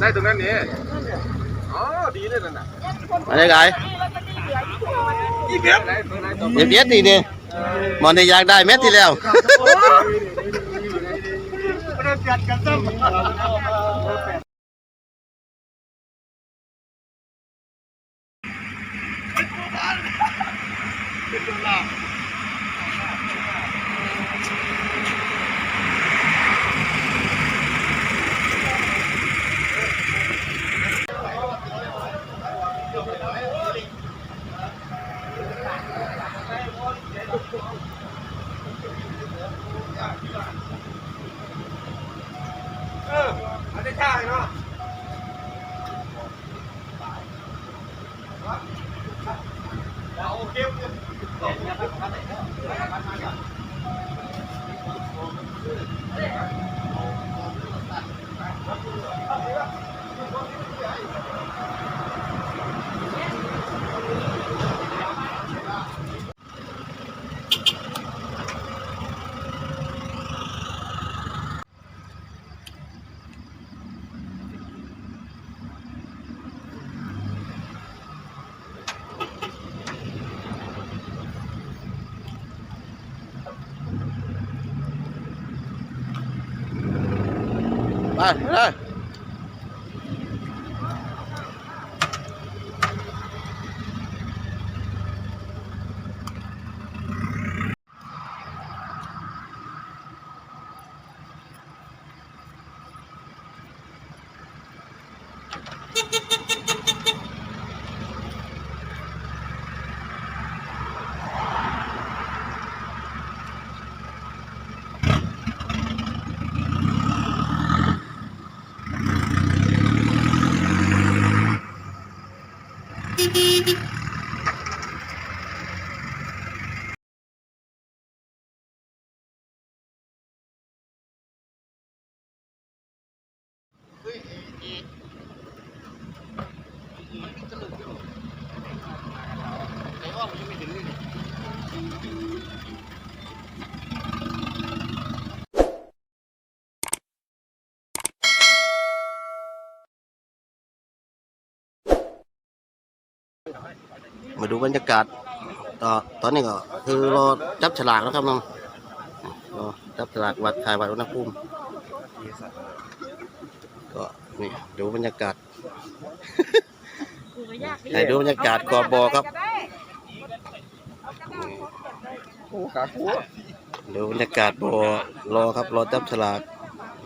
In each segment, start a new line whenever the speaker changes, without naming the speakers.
ได้ตรงนั้นนี่อ๋อดีเลยนั่นน่ะ
อะไรไง
อีเบียดไหนตรงไหนตรง
เดี๋ยวเบียดนี่ดิมอนนี่อยากได้เม็ดที่แล้ว
เราจัดกันซ้ำเอ
ไปเลย มาดูบรรยากาศต่อตอนนี้ก็คือรอจับฉลากแล้วครับน้องรอจับฉลากวัดขายวัดอุณหภูมิก็นี่ดูบรรยากาศให้ดูบรรยากาศกอบอครับ
โอ้กาคัว
ดูบรรยากาศบอรอครับ รอจับฉลาก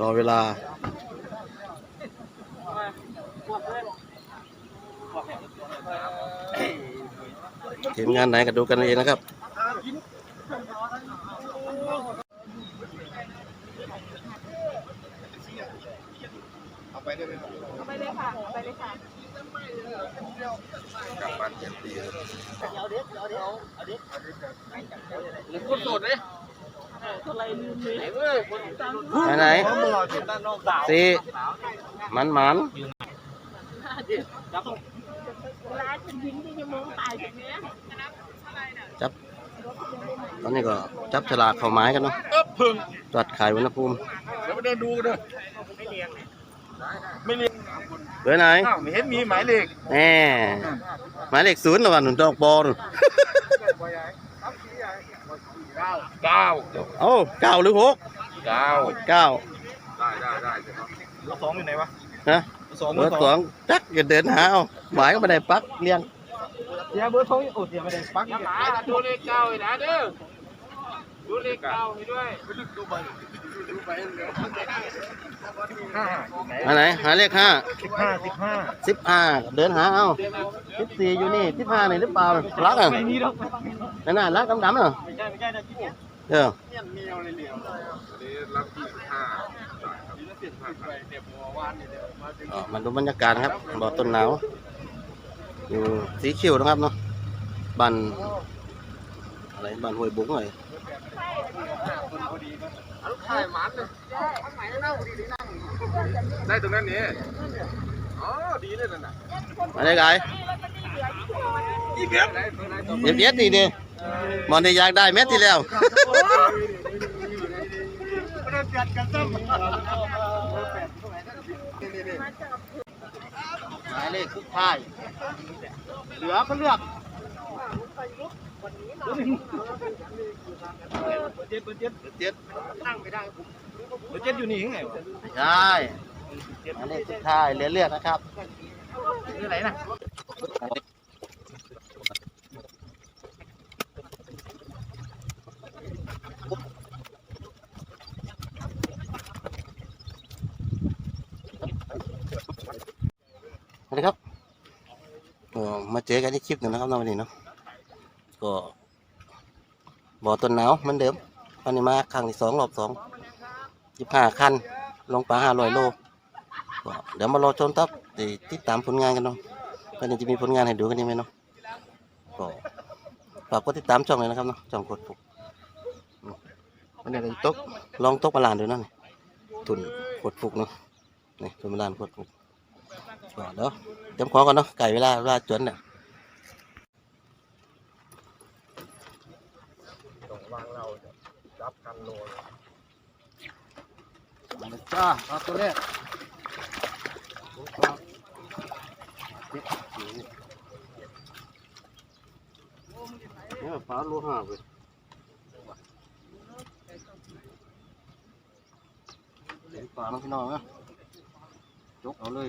รอเวลา ทีมงานไหนก็ดูกันเองนะครับ
เอาไปได้ไหม
ไปเลยค่ะไปเลยค่ะ
กลับบ้านเจ็ดปีแล้วคนโสดเลย
ไหนไหนสีมันมัน
ร้านเป็นยิงที่จะมองตายแบบนี้
จับ ตอนนี้ก็จับฉลากเข้าไม้กันเนาะ
เออพึ่ง
ตรวจขายอุณหภูมิ
เดี๋ยวไปเดินดูกันเด้อไม่เรียง
เบอร์ไหน
อ้าวไม่เห็นมีหมายเลข
แน่หมายเลขศูนย์ระหว่างหนุนดอกบอล
เก้า
โอ้เก้าหรือหก
เก้า
เก้า
ได้ได้ได้เบอร์สองอยู่ไหนวะ
ฮะ
สอง
เบอร์สองจักอย่าเดินหาเอาหมายก็ไม่ได้ปักเรียง
เสียเบอร์สองโอ้เสียไม่ได้ปักดูเลขเก้าเลยนะเด้อดูเลขเก้าให้ด้วยดูไปดูไปห้า
อันไหนหมายเลขห้า
สิบห้าสิบห้า
สิบห้าเดินหาเอาสิบสี่อยู่นี่สิบห้านี่หรือเปล่ารักอะ
ไม่มีหรอก
นั่นน่ะรักดำๆเหรอ
ไม่ใช่ไม่ใช่นะที่ผม
เออ
เนี่ยเมียวเลยเหลียว อ๋
อมาดูบรรยากาศนะครับบ่อต้นหนาวอยู่สีคิวนะครับเนาะบ้านอะไรบ้านห้วยบุ้งเลย
ลูกชายหมันเลยได้ตรงนั้นนี่อ๋อดีเลยนั่นน่ะ
อะไรไง
อีเบียดไหนตรงไหนตรง
เบียดเบียดนี่ดิมอนนี่อยากได้เม็ดที่แล้ว
เราจัดกันซ้ำ
มาจับ
หมายเลขสุดท้ายเหลือก็เลือก
เจ็ดเจ็ด
เจ็ด
เจ็ดอยู่นี่ยังไงวะ
ใช่หมายเลขสุดท้ายเหลือเลือกนะครับ
คืออะไรนะ
สวัสดีครับ ก็มาเจอกันที่คลิปหนึ่งนะครับในวันนี้เนาะก็บ่อต้นหนาวเหมือนเดิมวันนี้มาครั้งที่สองรอบสองยี่ห้าคันลงปลาห้าร้อยโลก็เดี๋ยวมารอชมครับติดตามผลงานกันเนาะวันนี้จะมีผลงานให้ดูกันยังไหมเนาะก็ฝากกดติดตามช่องเลยนะครับเนาะช่องกดปุกอืมวันนี้ก็จะตกลองตกมาลานดูนั่นนี่ทุนกดปุกเนาะนี่ทุนมาลานกดปุกก็เดี๋ยว เตรียมของก่อนเนาะไก่เวลาเวลาจวนเนี่ย
ต้องวางเราจับกันโล
มาเลยจ้าเอาตัวแรกเนี่ยฟ้าโลห้าเว้ยเห็นปลาน้องพี่น้องนะจกเอาเลย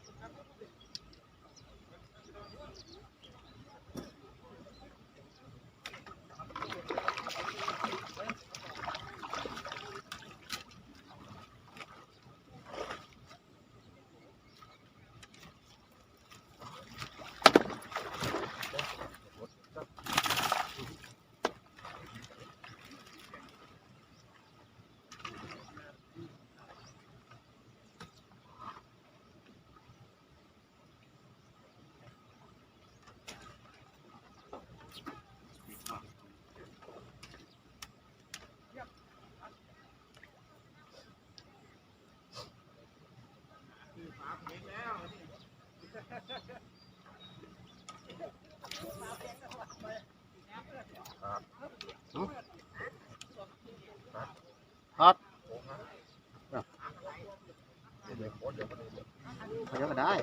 เขาจะก็ได้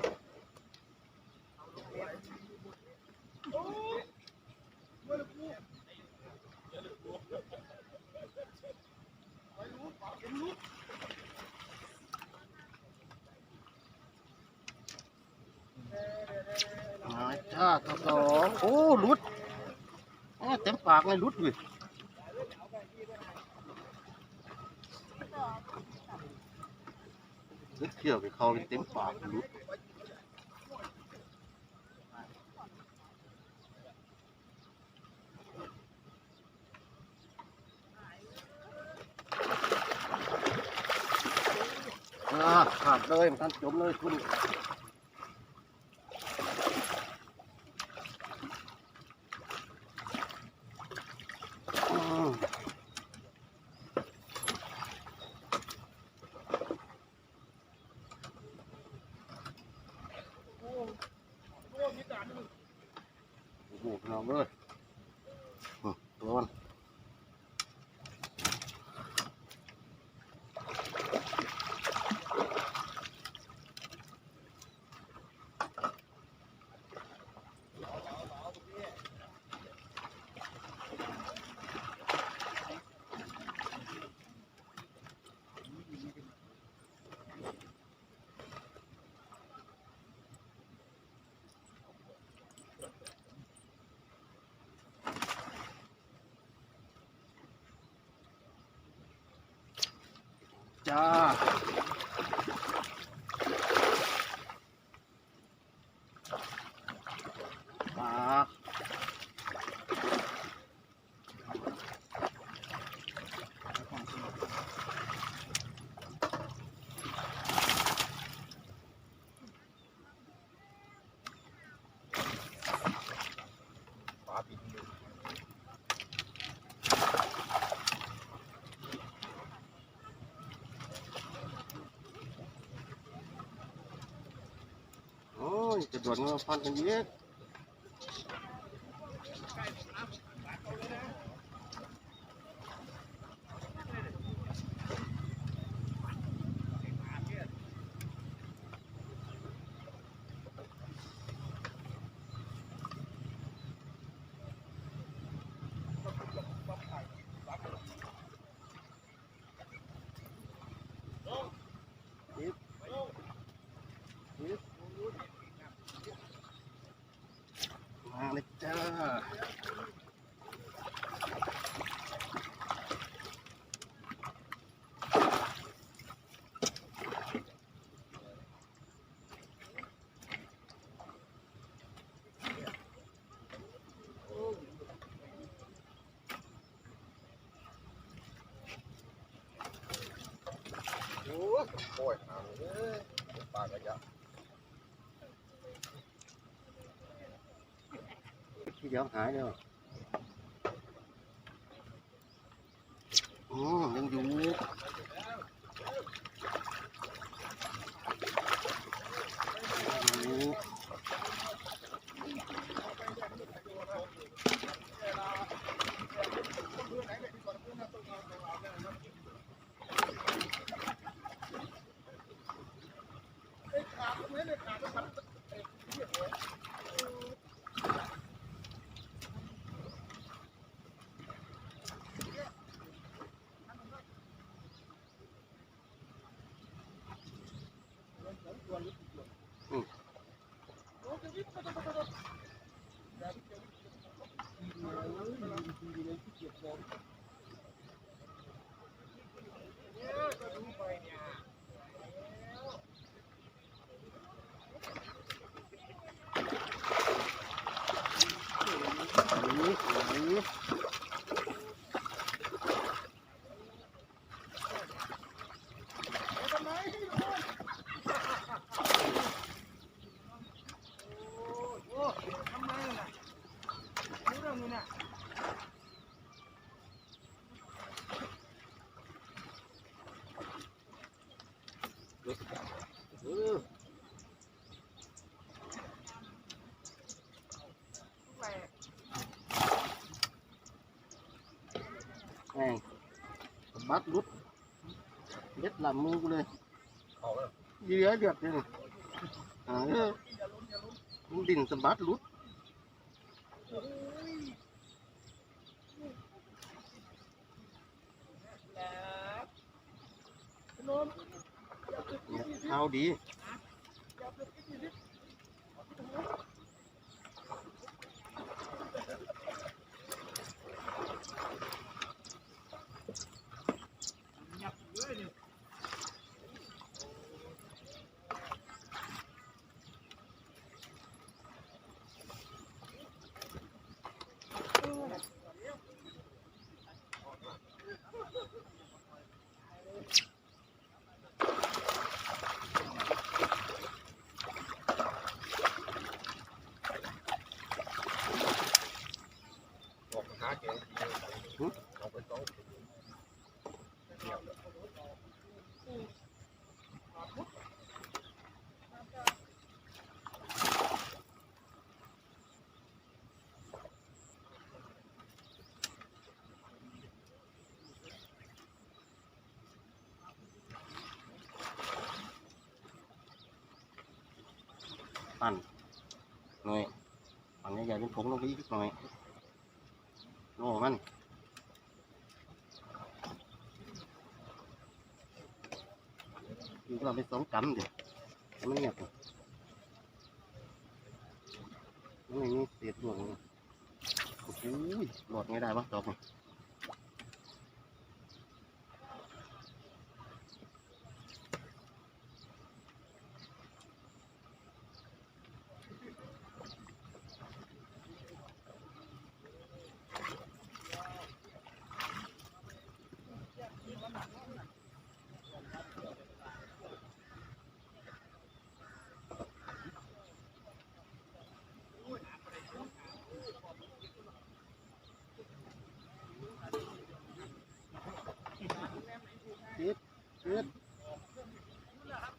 มาจ้าตัวสองโอ้ลุดโอ้เต็มปากเลยลุดเลย เขียวไปเขาเต็มปากลุดอ่าขาดเลยมันจมเลยคุณ หพี่น้องเลยอืมตัวมัน จ้าปากโอ้ย จะโดนเงินพันกันเยอะ
โอ้ยหาเอ้ยปลากระยะ
เดี๋ยวหายเดี๋ยว สะบัดรุดเล็ดหลับมือกูเลย
เอาเลย
เหยื่อเดือดเลยนี่เออมันดิ่นสะบัดรุดเนี่ยเอาดี
ออกหาเก๋ออกไปสอง
ปั่นหน่อยปั่นใหญ่ๆเป็นผงลงไปอีกหน่อยโอ้มันอยู่เราไปสองกำเดี๋ยวมันเงียบก่นไม่มีเศษดวงโอ้ยหลอดไงได้บ้างดอกนี่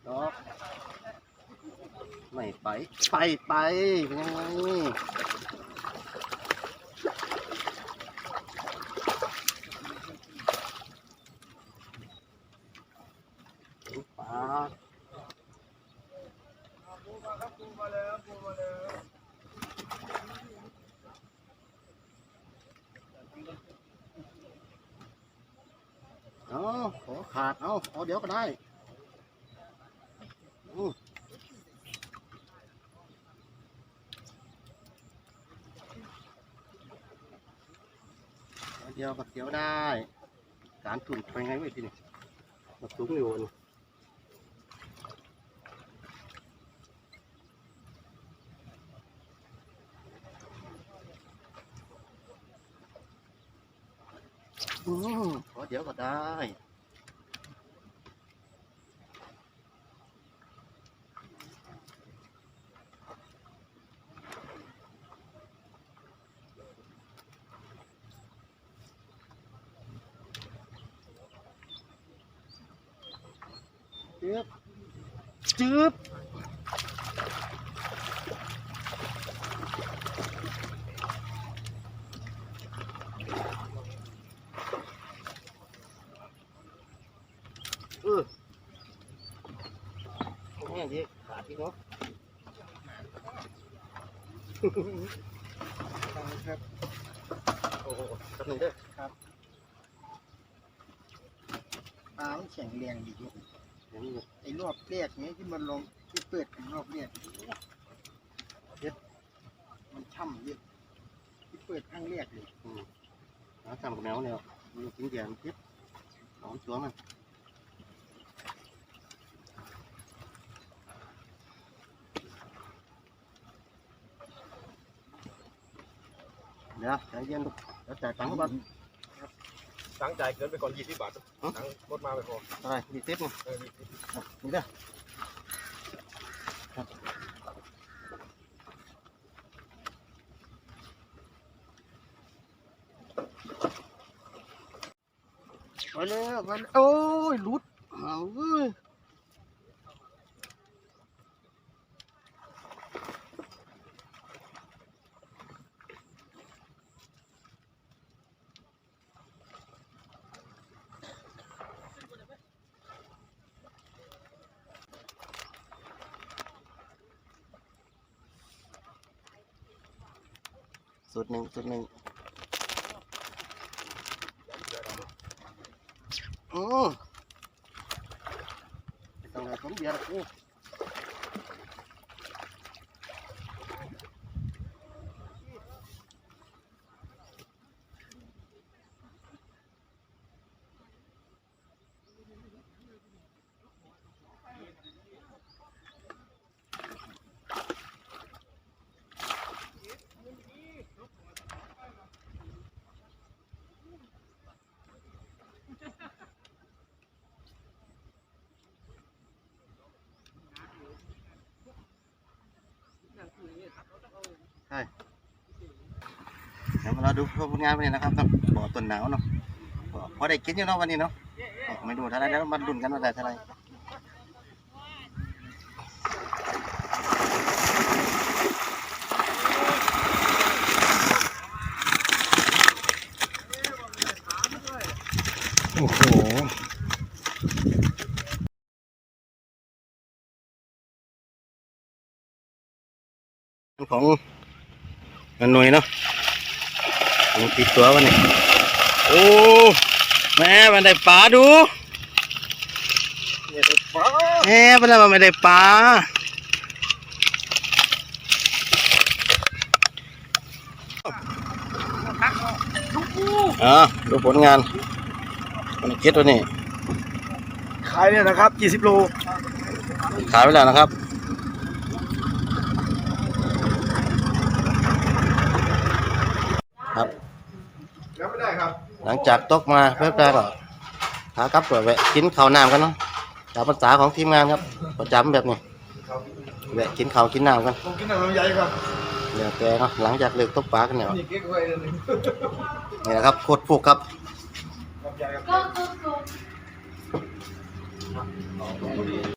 ดอกไม่ไป ไปไปยังไงปลาเอาขอขาด เดี๋ยวก็ได้เดี๋ยวก็เดี๋ยวได้ การถุนไปไงไว้ที่นี่มาสูงอยู่นี่อืมขอเดี๋ยวก็ได้ จืบจืบเออนี่ดิขาดอีก เนาะ
ครับ
โอ้โหสักหนึ่งเด้อ
ปลามันแข็งแรงดีอยู่
เดี๋ยวนี้
ไอ้รอบแรกเนี้ยที่มันลงที่เปิดกันรอบแรกเด็ดมันช่ำเยอะที่เปิดครั้งแรกเลย
nó cầm cái méo này mình tính tiền tiếp đón xuống này Dạ, cái dân được. Đã trả trắng bật.
ตั้ งใจเกินไปก่อนยี่สิบบาทตั้งรถมาไปพอ
Rồi, đi tiếp này.
เออนี่
Đi đây.
ไปเลยไปเลยโอ้ยหลุดเอาเว้ย
สุดหนึ่งสุดหนึ่งอือต้องให้ผมเดียร์กู ดูผลงานวันนี้นะครับกับบ่อต้นหนาวเนาะก็พอได้กินอยู่เนาะวันนี้เนาะก็ไม่ดูเท่าไหรแล้วมาดุนกันว่าได้เท่าไหร
โอ้โห
ของนันหน่วยเนาะ มันติดตัววันนี้โอ้แม่มันได้ปลาดู
เนี่ยไอ้ฟ้า
แม่มันได้มันไม่ได้ปลาอ่าดูผลงานมันคิดตัวนี้
ขายเนี่ยนะครับกี่สิบโล
ขายไปแล้วนะครับครับ จากตกมาแป๊บๆก็ขากลับก็แวะกินข้าวน้ำกันเนาะตามภาษาของทีมงานครับประจำแบบนี้แวะกินข้าวกินน้ำกัน
ผกินน้ำลำไยครับ
เดี๋ยแกเนาะหลังจากเลิกตกปลากันเนี่ย
นี่
แะครับโคตรผูกครับก็ก็